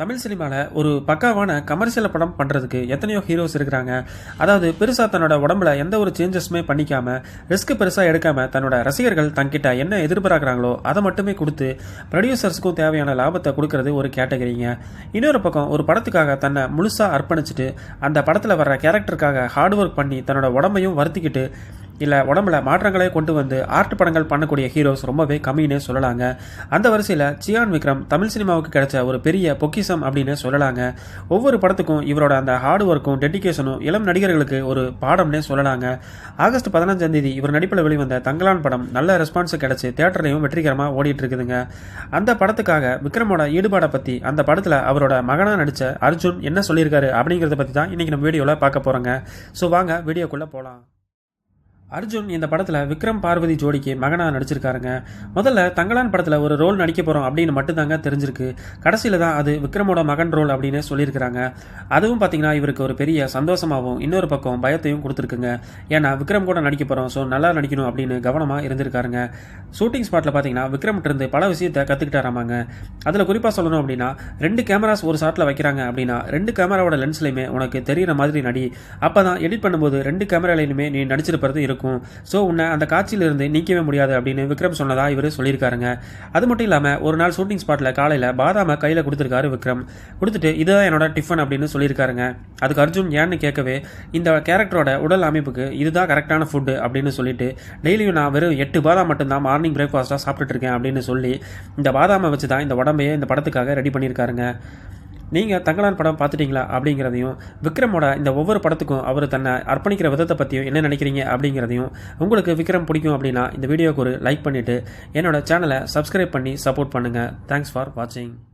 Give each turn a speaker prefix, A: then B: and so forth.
A: தமிழ் சினிமாவில் ஒரு பக்காவான கமர்ஷியல் படம் பண்ணுறதுக்கு எத்தனையோ ஹீரோஸ் இருக்கிறாங்க. அதாவது பெருசாக தன்னோட உடம்புல எந்த ஒரு சேஞ்சஸுமே பண்ணிக்காம ரிஸ்க் பெருசாக எடுக்காமல் தன்னோட ரசிகர்கள் தங்கிட்ட என்ன எதிர்பார்க்குறாங்களோ அதை மட்டுமே கொடுத்து ப்ரொடியூசர்ஸ்க்கும் தேவையான லாபத்தை கொடுக்கறது ஒரு கேட்டகரிங்க இன்னொரு பக்கம் ஒரு படத்துக்காக தன்னை முழுசாக அர்ப்பணிச்சுட்டு அந்த படத்தில் வர்ற கேரக்டருக்காக ஹார்ட் ஒர்க் பண்ணி தன்னோட உடம்பையும் வருத்திக்கிட்டு இல்லை உடம்புல மாற்றங்களை கொண்டு வந்து ஆர்ட் படங்கள் பண்ணக்கூடிய ஹீரோஸ் ரொம்பவே கம்மின்னே சொல்லலாங்க. அந்த வரிசையில் சியான் விக்ரம் தமிழ் சினிமாவுக்கு கிடைச்ச ஒரு பெரிய பொக்கிஷம் அப்படின்னு சொல்லலாங்க. ஒவ்வொரு படத்துக்கும் இவரோட அந்த ஹார்ட் ஒர்க்கும் டெடிகேஷனும் இளம் நடிகர்களுக்கு ஒரு பாடம்னே சொல்லலாங்க. ஆகஸ்ட் பதினஞ்சாம் தேதி இவர் நடிப்பில் வெளிவந்த தங்கலான் படம் நல்ல ரெஸ்பான்ஸ் கிடைச்சி தேட்டர்லையும் வெற்றிகரமாக ஓடிட்டு இருக்குதுங்க அந்த படத்துக்காக விக்ரமோட ஈடுபாடை பற்றி அந்த படத்தில் அவரோட மகனாக நடித்த அர்ஜுன் என்ன சொல்லியிருக்காரு அப்படிங்கிறத பற்றி தான் இன்றைக்கி நம்ம வீடியோவில் பார்க்க போகிறோங்க ஸோ வாங்க வீடியோக்குள்ளே போகலாம் அர்ஜுன் இந்த படத்தில் விக்ரம் பார்வதி ஜோடிக்கு மகனாக நடிச்சிருக்காருங்க. முதல்ல தங்களான் படத்தில் ஒரு ரோல் நடிக்க போகிறோம் அப்படின்னு மட்டும்தாங்க தெரிஞ்சிருக்கு. கடைசியில் தான் அது விக்ரமோட மகன் ரோல் அப்படின்னு சொல்லியிருக்கிறாங்க. அதுவும் பார்த்தீங்கன்னா இவருக்கு ஒரு பெரிய சந்தோஷமாகவும் இன்னொரு பக்கம் பயத்தையும் கொடுத்துருக்குங்க. ஏன்னா விக்ரம் கூட நடிக்க போகிறோம் ஸோ நல்லா நடிக்கணும் அப்படின்னு கவனமாக இருந்திருக்காருங்க. ஷூட்டிங் ஸ்பாட்டில் பார்த்தீங்கன்னா விக்ரம் இருந்து பல விஷயத்தை கற்றுக்கிட்டாராமாங்க அதில் குறிப்பாக சொல்லணும் அப்படின்னா ரெண்டு கேமராஸ் ஒரு ஷாட்டில் வைக்கிறாங்க அப்படின்னா ரெண்டு கேமராவோட லென்ஸ்லையுமே உனக்கு தெரிகிற மாதிரி நடி. அப்போ தான் எடிட் பண்ணும்போது ரெண்டு கேமராலையுமே நீ நடிச்சிருப்பது இருக்கும். இருக்கும். ஸோ உன்னை அந்த காட்சியிலிருந்து நீக்கவே முடியாது அப்படின்னு விக்ரம் சொன்னதா இவர் சொல்லியிருக்காருங்க. அது மட்டும் இல்லாமல் ஒரு நாள் ஷூட்டிங் ஸ்பாட்டில் காலையில் பாதாம கையில் கொடுத்துருக்காரு விக்ரம். கொடுத்துட்டு இதுதான் என்னோட டிஃபன் அப்படின்னு சொல்லியிருக்காருங்க. அதுக்கு அர்ஜுன் ஏன்னு கேட்கவே இந்த கேரக்டரோட உடல் அமைப்புக்கு இதுதான் கரெக்டான ஃபுட்டு அப்படின்னு சொல்லிட்டு டெய்லியும் நான் வெறும் எட்டு பாதாம் மட்டும்தான் மார்னிங் பிரேக்ஃபாஸ்ட்டாக சாப்பிட்டுட்டு இருக்கேன் அப்படின்னு சொல்லி இந்த பாதாமை வச்சு தான் இந்த உடம்பையே இந்த படத்துக்காக ரெடி பண்ணியிருக்காருங்க. நீங்கள் தங்கலான் படம் பார்த்துட்டீங்களா அப்படிங்கிறதையும் விக்ரமோட இந்த ஒவ்வொரு படத்துக்கும் அவர் தன்னை அர்ப்பணிக்கிற விதத்தை பற்றியும் என்ன நினைக்கிறீங்க அப்படிங்கிறதையும் உங்களுக்கு விக்ரம் பிடிக்கும் அப்படின்னா இந்த வீடியோக்கு ஒரு லைக் பண்ணிவிட்டு என்னோட சேனலை சப்ஸ்கிரைப் பண்ணி சப்போர்ட் பண்ணுங்கள் தேங்க்ஸ் ஃபார் வாட்சிங்